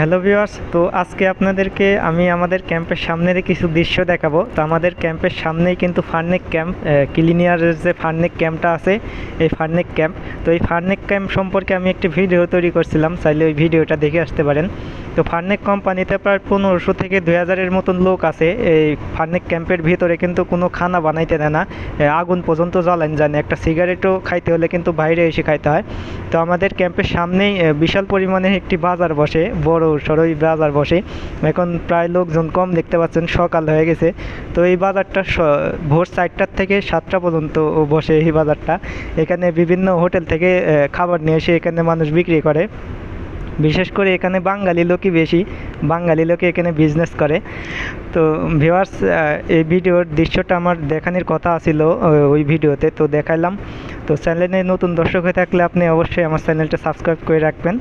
Hello viewers, তো আজকে আপনাদেরকে আমি আমাদের ক্যাম্পের সামনের কিছু দৃশ্য দেখাবো। তো আমাদের ক্যাম্পের সামনেই কিন্তু ফার্নেক ক্যাম্প ক্লিনিয়ারের যে ফার্নেক ক্যাম্পটা আছে, এই ফার্নেক ক্যাম্প। তো এই ফার্নেক ক্যাম্প সম্পর্কে আমি একটি ভিডিও তৈরি করছিলাম, চাইলে ওই ভিডিওটা দেখে আসতে পারেন। তো ফার্নেক কোম্পানিতে প্রায় পনেরোশো থেকে দুই হাজারের মতন লোক আছে। এই ফার্নেক ক্যাম্পের ভিতরে কিন্তু কোনো খানা বানাইতে দেয় না। আগুন পর্যন্ত জ্বালান যায় না একটা সিগারেটও খাইতে হলে কিন্তু বাইরে এসে খাইতে হয়। তো আমাদের ক্যাম্পের সামনেই বিশাল পরিমাণে একটি বাজার বসে, বড় সড়ই বাজার বসে। এখন প্রায় লোকজন কম দেখতে পাচ্ছেন, সকাল হয়ে গেছে। তো এই বাজারটা ভোর চারটার থেকে সাতটা পর্যন্ত বসে এই বাজারটা। এখানে বিভিন্ন হোটেল থেকে খাবার নিয়ে এসে এখানে মানুষ বিক্রি করে। বিশেষ করে এখানে বাঙালি লোকই বেশি। বাঙালি লোকে এখানে বিজনেস করে। তো ভিউয়ার্স এই ভিডিওর দৃশ্যটা আমার দেখানোর কথা ছিল ওই ভিডিওতে। তো দেখাইলাম। তো চ্যানেলে নতুন দর্শক হয়ে থাকলে আপনি অবশ্যই আমার চ্যানেলটা সাবস্ক্রাইব করে রাখবেন।